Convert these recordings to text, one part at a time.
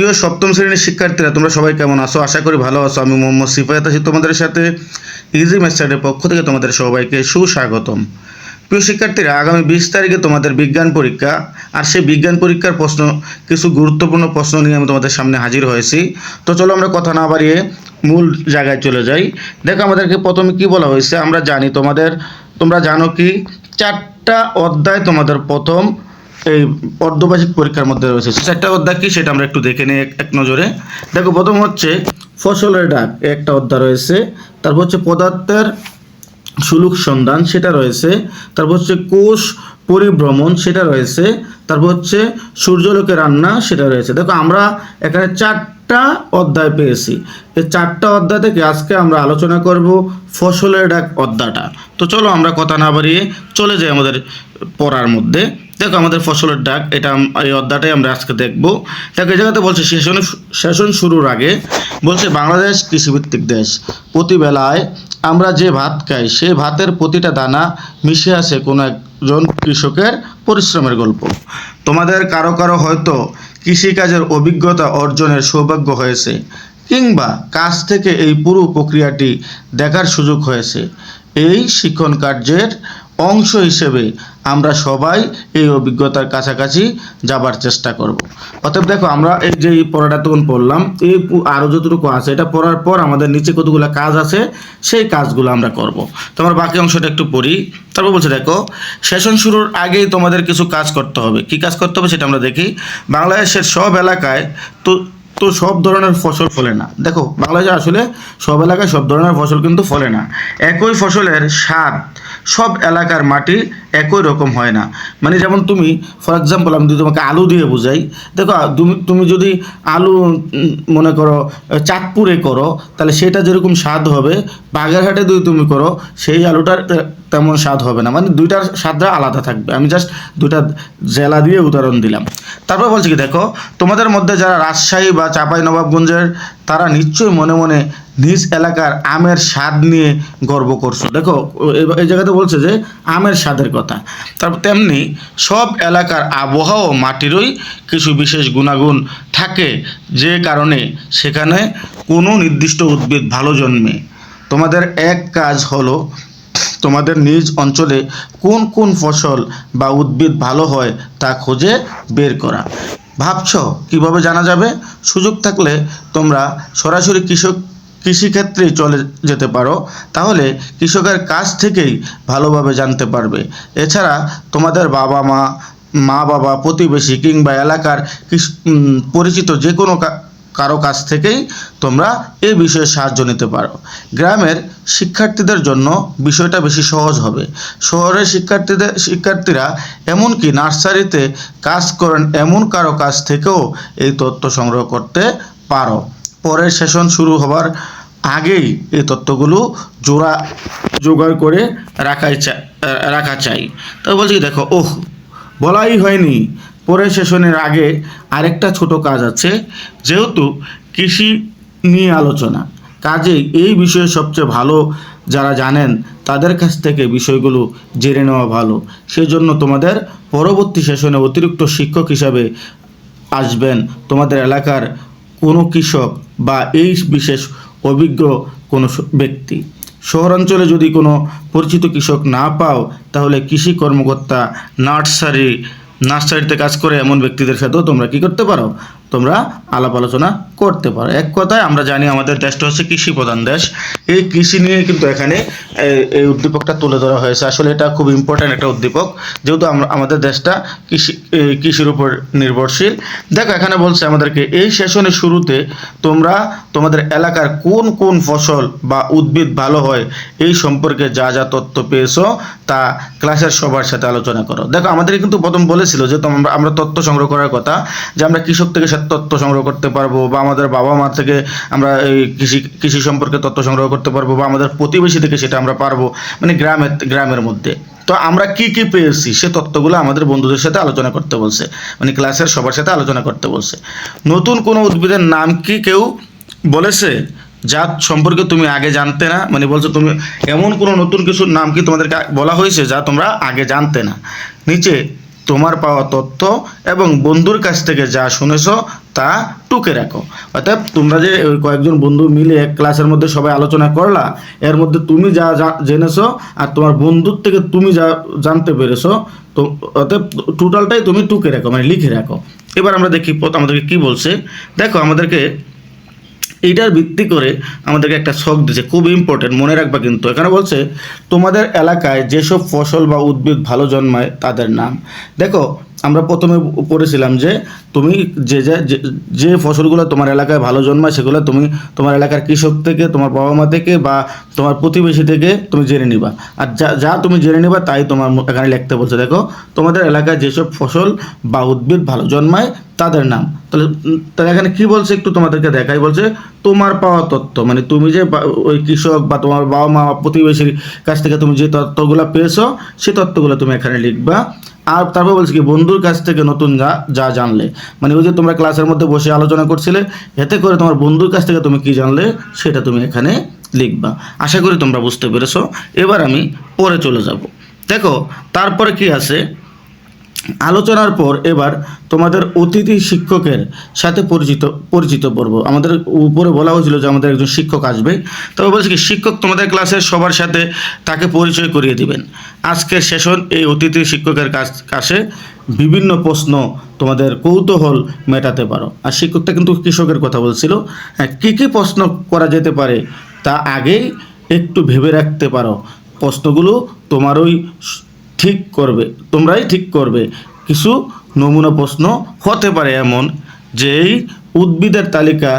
প্রিয় সপ্তম শ্রেণির শিক্ষার্থীরা, তোমরা সবাই কেমন আছো? আশা করি ভালো আছো। আমি মোহাম্মদ সিফায়াত আছি তোমাদের সাথে। ইজি মেস্টারের পক্ষ থেকে তোমাদের সবাইকে সুস্বাগতম। প্রিয় শিক্ষার্থীরা, আগামী বিশ তারিখে তোমাদের বিজ্ঞান পরীক্ষা। আর সেই বিজ্ঞান পরীক্ষার প্রশ্ন, কিছু গুরুত্বপূর্ণ প্রশ্ন নিয়ে আমি তোমাদের সামনে হাজির হয়েছি। তো চলো আমরা কথা না বাড়িয়ে মূল জায়গায় চলে যাই। দেখো আমাদেরকে প্রথমে কি বলা হয়েছে? আমরা জানি তোমাদের, তোমরা জানো কি? চারটা অধ্যায় তোমাদের প্রথম এই অর্ধবার্ষিক পরীক্ষার মধ্যে রয়েছে। চারটা অধ্যায় কি সেটা আমরা একটু দেখে নিই এক- নজরে। দেখো, প্রথম হচ্ছে ফসলের ডাক একটা অধ্যায় রয়েছে। তারপর হচ্ছে পদার্থের সুলুক সন্ধান, সেটা রয়েছে। তারপর হচ্ছে কোষ পরিভ্রমণ, সেটা রয়েছে। তারপর হচ্ছে সূর্যলোকে রান্না, সেটা রয়েছে। দেখো, আমরা এখানে চারটা অধ্যায় পেয়েছি। এই চারটা অধ্যায় থেকে আজকে আমরা আলোচনা করব ফসলের ডাক অধ্যায়টা। তো চলো আমরা কথা না বাড়িয়ে চলে যাই আমাদের পড়ার মধ্যে। দেখো আমাদের ফসলের ডাক, এটা এই অধ্যায়টাই আমরা আজকে দেখব। দেখো, এই জায়গাতে বলছে, সেশন সেশন শুরুর আগে বলছে, বাংলাদেশ কৃষিভিত্তিক দেশ। প্রতিবেলায় আমরা যে ভাত খাই, সেই ভাতের প্রতিটা দানা মিশে আছে কোনো একজন কৃষকের পরিশ্রমের গল্প। তোমাদের কারও কারও হয়তো কৃষিকাজের অভিজ্ঞতা অর্জনের সৌভাগ্য হয়েছে, কিংবা কাছ থেকে এই পুরো প্রক্রিয়াটি দেখার সুযোগ হয়েছে। এই শিক্ষণ কার্যের অংশ হিসেবে আমরা সবাই এই অভিজ্ঞতার কাছাকাছি যাবার চেষ্টা করব। অতএব দেখো, আমরা এই যে এই পড়াটা তখন পড়লাম, এই আরও যতটুকু আছে, এটা পড়ার পর আমাদের নিচে কতগুলো কাজ আছে, সেই কাজগুলো আমরা করব। তো আমরা বাকি অংশটা একটু পড়ি। তারপর বলছে, দেখো, সেশন শুরুর আগেই তোমাদের কিছু কাজ করতে হবে। কি কাজ করতে হবে সেটা আমরা দেখি। বাংলাদেশের সব এলাকায় তো তো সব ধরনের ফসল ফলে না। দেখো, বাংলাদেশে আসলে সব এলাকায় সব ধরনের ফসল কিন্তু ফলে না। একই ফসলের স্বাদ সব এলাকার মাটি একই রকম হয় না। মানে যেমন তুমি ফর এক্সাম্পল আমি যদি তোমাকে আলু দিয়ে বুঝাই, দেখো, তুমি তুমি যদি আলু মনে করো, চাঁদপুরে করো, তাহলে সেটা যেরকম স্বাদ হবে, বাগেরহাটে যদি তুমি করো, সেই আলুটার তেমন স্বাদ হবে না। মানে দুইটার স্বাদটা আলাদা থাকবে। আমি জাস্ট দুইটা জেলা দিয়ে উদাহরণ দিলাম। তারপর বলছি কি, দেখো, তোমাদের মধ্যে যারা রাজশাহী বা নবাবগঞ্জের, তারা নিশ্চয়ই মনে মনে নিজ এলাকার আমের স্বাদ নিয়ে গর্ব করছ। দেখো এই- জায়গাতে বলছে যে, আমের স্বাদের কথা। তারপর তেমনি সব এলাকার আবহাওয়া মাটিরই কিছু বিশেষ গুণাগুণ থাকে। যে কারণে সেখানে কোনো নির্দিষ্ট উদ্ভিদ ভালো জন্মে। তোমাদের এক কাজ হলো, তোমাদের নিজ অঞ্চলে কোন কোন ফসল বা উদ্ভিদ ভালো হয় তা খুঁজে বের করা। ভাবছ কীভাবে জানা যাবে? সুযোগ থাকলে তোমরা সরাসরি কৃষক কৃষিক্ষেত্রে চলে যেতে পারো। তাহলে কৃষকের কাছ থেকেই ভালোভাবে জানতে পারবে। এছাড়া তোমাদের বাবা মা মা বাবা প্রতিবেশী কিংবা এলাকার পরিচিত যে কোনো কারও কাছ থেকেই তোমরা এই বিষয়ে সাহায্য নিতে পারো। গ্রামের শিক্ষার্থীদের জন্য বিষয়টা বেশি সহজ হবে। শহরের শিক্ষার্থীদের, শিক্ষার্থীরা এমনকি নার্সারিতে কাজ করেন এমন কারও কাছ থেকেও এই তথ্য সংগ্রহ করতে পারো। পরের সেশন শুরু হবার আগেই এই তথ্যগুলো জোড়া জোগাড় করে রাখাই রাখা চাই। তো বলছি দেখো, ওহ, বলাই হয়নি। পরের সেশনের আগে আরেকটা ছোট কাজ আছে, যেহেতু কৃষি নিয়ে আলোচনা, কাজেই এই বিষয়ে সবচেয়ে ভালো যারা জানেন তাদের কাছ থেকে বিষয়গুলো জেনে নেওয়া ভালো। সেজন্য তোমাদের পরবর্তী সেশনে অতিরিক্ত শিক্ষক হিসাবে আসবেন। তোমাদের এলাকার কোনো কৃষক বা এই বিশেষ অভিজ্ঞ কোনো ব্যক্তি। শহরাঞ্চলে যদি কোনো পরিচিত কৃষক না পাও, তাহলে কৃষি কর্মকর্তা, নার্সারি নার্সারিতে কাজ করে এমন ব্যক্তিদের সাথেও তোমরা কি করতে পারো? তোমরা আলাপ আলোচনা করতে পারো। এক কথায় আমরা জানি আমাদের দেশটা হচ্ছে কৃষি প্রধান দেশ। এই কৃষি নিয়ে কিন্তু এখানে এই- উদ্দীপকটা তুলে ধরা হয়েছে। আসলে এটা খুব ইম্পর্ট্যান্ট একটা উদ্দীপক। যেহেতু আমরা, আমাদের দেশটা কৃষি কৃষির উপর নির্ভরশীল। দেখো, এখানে বলছে আমাদেরকে, এই সেশনের শুরুতে তোমরা তোমাদের এলাকার কোন কোন ফসল বা উদ্ভিদ ভালো হয়, এই সম্পর্কে যা যা তথ্য পেয়েছ তা ক্লাসের সবার সাথে আলোচনা করো। দেখো আমাদের কিন্তু প্রথম বলেছিল যে তোমরা, আমরা তথ্য সংগ্রহ করার কথা, যে আমরা কৃষক থেকে তথ্য সংগ্রহ করতে পারব বা আমাদের বাবা মা থেকে আমরা এই কৃষি কৃষি সম্পর্কে তথ্য সংগ্রহ করতে পারব বা আমাদের প্রতিবেশী থেকে সেটা আমরা পারব মানে গ্রামের গ্রামের মধ্যে। তো আমরা কি কি পেয়েছি? সে তত্ত্বগুলো আমাদের বন্ধুদের সাথে আলোচনা করতে বলছে মানে ক্লাসের সবার সাথে আলোচনা করতে বলছে। নতুন কোনো উদ্ভিদের নাম কি কেউ বলেছে? যা সম্পর্কে তুমি আগে জানতে না মানে বলছো তুমি, এমন কোনো নতুন কিছুর নাম কি তোমাদেরকে বলা হয়েছে যা তোমরা আগে জানতে না? নিচে তোমার পাওয়া তথ্য এবং বন্ধুর কাছ থেকে যা শুনেছো তা টুকে রাখো। অর্থাৎ তোমরা যে কয়েকজন বন্ধু মিলে এক ক্লাসের মধ্যে সবাই আলোচনা করলা, এর মধ্যে তুমি যা জেনেছো আর তোমার বন্ধুর থেকে তুমি যা জানতে পেরেছ, তো অর্থাৎ টোটালটাই তুমি টুকে রাখো মানে লিখে রাখো। এবার আমরা দেখি আমাদেরকে কি বলছে। দেখো, আমাদেরকে এইটার ভিত্তি করে আমাদেরকে একটা শখ দিচ্ছে খুব ইম্পর্টেন্ট মনে রাখবা কিন্তু। এখানে বলছে, তোমাদের এলাকায় যেসব ফসল বা উদ্ভিদ ভালো জন্মায় তাদের নাম। দেখো আমরা প্রথমে পড়েছিলাম যে তুমি যে যে ফসলগুলো তোমার এলাকায় ভালো জন্মায় সেগুলো তুমি তোমার এলাকার কৃষক থেকে, তোমার বাবা মা থেকে বা তোমার প্রতিবেশী থেকে তুমি জেনে নিবা। আর যা যা তুমি জেনে নিবা তাই তোমার এখানে লিখতে বলছে। দেখো, তোমাদের এলাকায় যেসব ফসল বা উদ্ভিদ ভালো জন্মায় তাদের নাম। তাহলে তাহলে এখানে কী বলছে একটু তোমাদেরকে দেখাই। বলছে, তোমার পাওয়া তথ্য মানে তুমি যে ওই কৃষক বা তোমার বাবা মা প্রতিবেশীর কাছ থেকে তুমি যে তথ্যগুলো পেয়েছ সেই তথ্যগুলো তুমি এখানে লিখবা। আর তারপর বলছি কি, বন্ধুর কাছ থেকে নতুন যা যা জানলে। মানে ওই যে তোমরা ক্লাসের মধ্যে বসে আলোচনা করছিলে, এতে করে তোমার বন্ধুর কাছ থেকে তুমি কি জানলে, সেটা তুমি এখানে লিখবা। আশা করি তোমরা বুঝতে পেরেছ। এবার আমি পরে চলে যাব। দেখো, তারপরে কি আছে? আলোচনার পর এবার তোমাদের অতিথি শিক্ষকের সাথে পরিচিত পরিচিত পর্ব আমাদের উপরে বলা হয়েছিল যে আমাদের একজন শিক্ষক আসবে। তবে বলছি কি, শিক্ষক তোমাদের ক্লাসের সবার সাথে তাকে পরিচয় করিয়ে দিবেন। আজকের সেশন এই অতিথি শিক্ষকের কাছ, কাছে বিভিন্ন প্রশ্ন তোমাদের কৌতূহল মেটাতে পারো। আর শিক্ষকটা কিন্তু কৃষকের কথা বলছিল। হ্যাঁ কী কী প্রশ্ন করা যেতে পারে তা আগেই একটু ভেবে রাখতে পারো। প্রশ্নগুলো তোমারই ঠিক করবে, তোমরাই ঠিক করবে। কিছু নমুনা প্রশ্ন হতে পারে এমন যে এই উদ্ভিদের তালিকা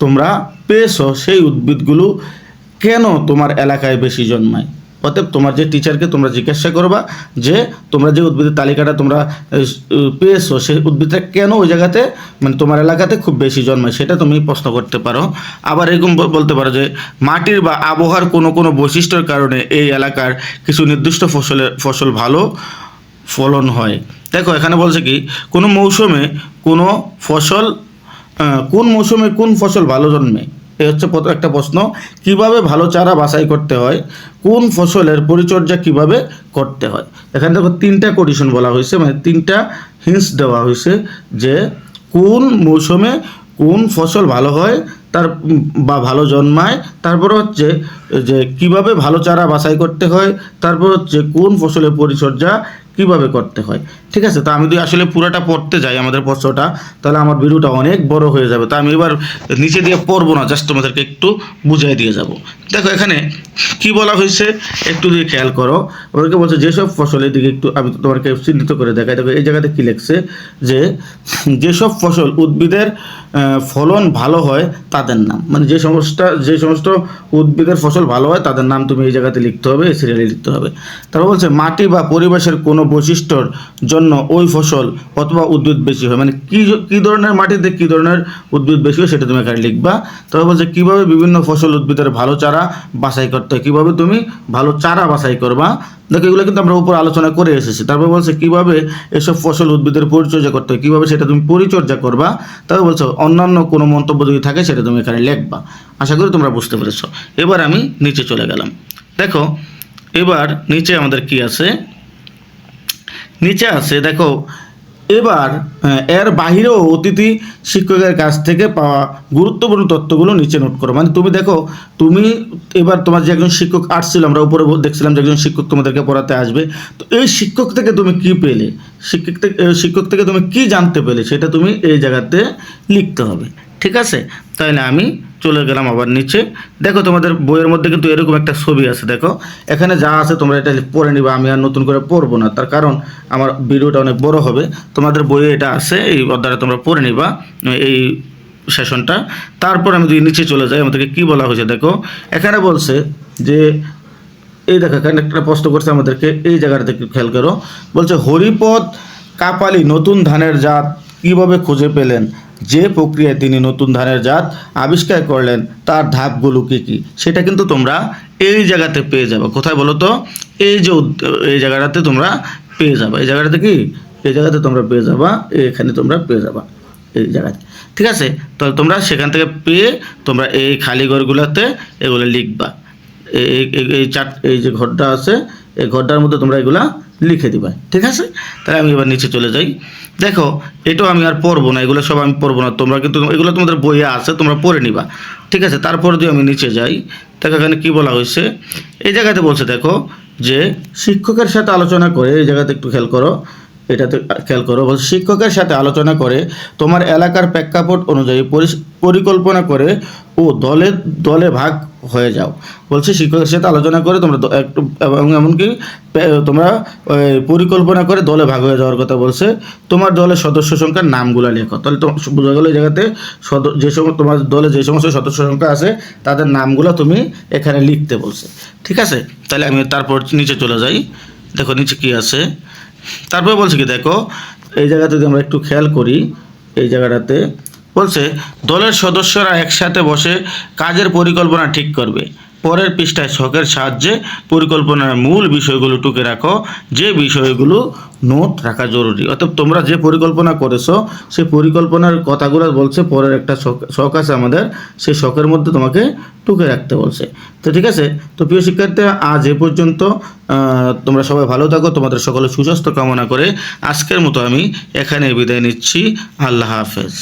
তোমরা পেয়েছ, সেই উদ্ভিদগুলো কেন তোমার এলাকায় বেশি জন্মায়? অতএব তোমার যে টিচারকে তোমরা জিজ্ঞাসা করবা যে তোমরা যে উদ্ভিদের তালিকাটা তোমরা পেয়েছ, সেই উদ্ভিদটা কেন ওই জায়গাতে মানে তোমার এলাকাতে খুব বেশি জন্মায়, সেটা তুমি প্রশ্ন করতে পারো। আবার এরকম বলতে পারো যে মাটির বা আবহাওয়ার কোনো কোনো বৈশিষ্ট্যের কারণে এই এলাকার কিছু নির্দিষ্ট ফসলের ফসল ভালো ফলন হয়। দেখো, এখানে বলছে কি, কোনো মৌসুমে কোনো ফসল কোন মৌসুমে কোন ফসল ভালো জন্মে? এ হচ্ছে একটা প্রশ্ন। কীভাবে ভালো চারা বাছাই করতে হয়? কোন ফসলের পরিচর্যা কীভাবে করতে হয়? এখানে দেখো তিনটা কন্ডিশন বলা হয়েছে মানে তিনটা হিন্স দেওয়া হয়েছে যে কোন মৌসুমে কোন ফসল ভালো হয় তার বা ভালো জন্মায়, তারপর হচ্ছে যে কীভাবে ভালো চারা বাছাই করতে হয়, তারপর হচ্ছে কোন ফসলের পরিচর্যা কীভাবে করতে হয়। ঠিক আছে? তা আমি যদি আসলে পুরোটা পড়তে যাই আমাদের প্রশ্নটা, তাহলে আমার ভিডিওটা অনেক বড় হয়ে যাবে। তা আমি এবার নিচে দিয়ে পড়ব না জাস্ট তোমাদেরকে একটু বুঝাই দিয়ে যাব। দেখো, এখানে কি বলা হয়েছে একটু যদি খেয়াল করো। ওদেরকে বলছে, যেসব ফসলের দিকে একটু আমি তোমাকে চিহ্নিত করে দেখাই। দেখো, এই জায়গাতে কী লিখছে যে, যেসব ফসল উদ্ভিদের ফলন ভালো হয় তাদের নাম। মানে যে সমস্ত যে সমস্ত উদ্ভিদের ফসল ভালো হয়, তাদের নাম তুমি এই জায়গাতে লিখতে হবে, এই সিরিয়ালে লিখতে হবে। তারপর বলছে, মাটি বা পরিবেশের কোনো বৈশিষ্ট্যর জন্য ওই ফসল অথবা উদ্ভিদ বেশি হয়। মানে কি, কী ধরনের মাটিতে কী ধরনের উদ্ভিদ বেশি হয়, সেটা তুমি এখানে লিখবা। তবে বলছে, কীভাবে বিভিন্ন ফসল উদ্ভিদের ভালো চারা বাছাই করতে হয়? কীভাবে তুমি ভালো চারা বাছাই করবা? দেখো, এগুলো কিন্তু আমরা উপর আলোচনা করে এসেছি। তারপর বলছে, কীভাবে এসব ফসল উদ্ভিদের পরিচর্যা করতে হয়? কীভাবে সেটা তুমি পরিচর্যা করবা? তারপর বলছো, অন্যান্য কোনো মন্তব্য যদি থাকে, সেটা তুমি এখানে লেখবা। আশা করি তোমরা বুঝতে পেরেছ। এবার আমি নিচে চলে গেলাম। দেখো, এবার নিচে আমাদের কি আছে? নিচে আছে, দেখো এবার এর বাহিরেও অতিথি শিক্ষকের কাছ থেকে পাওয়া গুরুত্বপূর্ণ তথ্যগুলো নিচে নোট করো। মানে তুমি দেখো, তুমি এবার তোমার যে একজন শিক্ষক আসছিল, আমরা উপরে দেখছিলাম যে একজন শিক্ষক তোমাদেরকে পড়াতে আসবে। তো এই শিক্ষক থেকে তুমি কি পেলে? শিক্ষক থেকে শিক্ষক থেকে তুমি কি জানতে পেলে? সেটা তুমি এই জায়গাতে লিখতে হবে। ঠিক আছে? তাহলে আমি চলে গেলাম আবার নিচে। দেখো তোমাদের বইয়ের মধ্যে কিন্তু এরকম একটা ছবি আছে, দেখো। এখানে যা আছে তোমরা এটা পড়ে নিবা, আমি আর নতুন করে পড়ব না। তার কারণ আমার ভিডিওটা অনেক বড় হবে। তোমাদের বইয়ে এটা আছে, এই অধ্যায়টা তোমরা পড়ে নিবা, এই সেশনটা। তারপর আমি যদি নিচে চলে যাই, আমাদেরকে কি বলা হয়েছে, দেখো। এখানে বলছে যে, এই দেখো, এখানে একটা প্রশ্ন করছে আমাদেরকে, এই জায়গাটা একটু খেয়াল করো। বলছে, হরিপদ কাপালি নতুন ধানের জাত কীভাবে খুঁজে পেলেন? যে প্রক্রিয়ায় তিনি নতুন ধানের জাত আবিষ্কার করলেন, তার ধাপগুলো কী কী? সেটা কিন্তু তোমরা এই জায়গাতে পেয়ে যাবে। কোথায় বলো তো? এই যে এই জায়গাটাতে তোমরা পেয়ে যাবে। এই জায়গাটাতে কি? এই জায়গাতে তোমরা পেয়ে যাবা। এখানে তোমরা পেয়ে যাবা। এই জায়গাতে। ঠিক আছে? তাহলে তোমরা সেখান থেকে পেয়ে তোমরা এই খালি ঘরগুলোতে এগুলো লিখবা। এই এই- চার এই যে ঘরটা আছে, এই ঘরটার মধ্যে তোমরা এগুলা লিখে দিবা। ঠিক আছে? তাহলে আমি এবার নিচে চলে যাই। দেখো, এটাও আমি আর পড়ব না, এগুলো সব আমি পড়ব না। তোমরা কিন্তু, এগুলো তোমাদের বইয়ে আছে, তোমরা পড়ে নিবা। ঠিক আছে? তারপর দিয়ে আমি নিচে যাই, দেখো এখানে কী বলা হয়েছে? এই জায়গাতে বলছে, দেখো যে, শিক্ষকের সাথে আলোচনা করে, এই জায়গাতে একটু খেয়াল করো এটাতে খেয়াল করো শিক্ষকের সাথে আলোচনা করে, তোমার এলাকার প্রেক্ষাপট অনুযায়ী পরিকল্পনা করে ও দলে দলে ভাগ হয়ে যাও। বলছে শিক্ষকের সাথে আলোচনা করে তোমরা একটু, এবং এমনকি তোমরা পরিকল্পনা করে দলে ভাগ হয়ে যাওয়ার কথা বলছে, তোমার দলের সদস্য সংখ্যার নামগুলো লেখো। তাহলে তো বোঝা গেলো এই জায়গাতে যে সময় তোমার দলে যে সমস্ত সদস্য সংখ্যা আছে, তাদের নামগুলো তুমি এখানে লিখতে বলছে। ঠিক আছে? তাহলে আমি তারপর নিচে চলে যাই। দেখো নিচে কি আছে? তারপরে বলছে কি, দেখো, এই জায়গাতে যদি আমরা একটু খেয়াল করি, এই জায়গাটাতে, বলছে, দলের সদস্যরা একসাথে বসে কাজের পরিকল্পনা ঠিক করবে। পরের পৃষ্ঠায় শখের সাহায্যে পরিকল্পনার মূল বিষয়গুলো টুকে রাখো। যে বিষয়গুলো নোট রাখা জরুরি। অর্থাৎ তোমরা যে পরিকল্পনা করেছ সেই পরিকল্পনার কথাগুলো বলছে, পরের একটা শখ শখ আছে আমাদের সেই শখের মধ্যে তোমাকে টুকে রাখতে বলছে। তো ঠিক আছে? তো প্রিয় শিক্ষার্থী আজ এ পর্যন্ত তোমরা সবাই ভালো থাকো, তোমাদের সকলে সুস্বাস্থ্য কামনা করে আজকের মতো আমি এখানে বিদায় নিচ্ছি। আল্লাহ হাফেজ।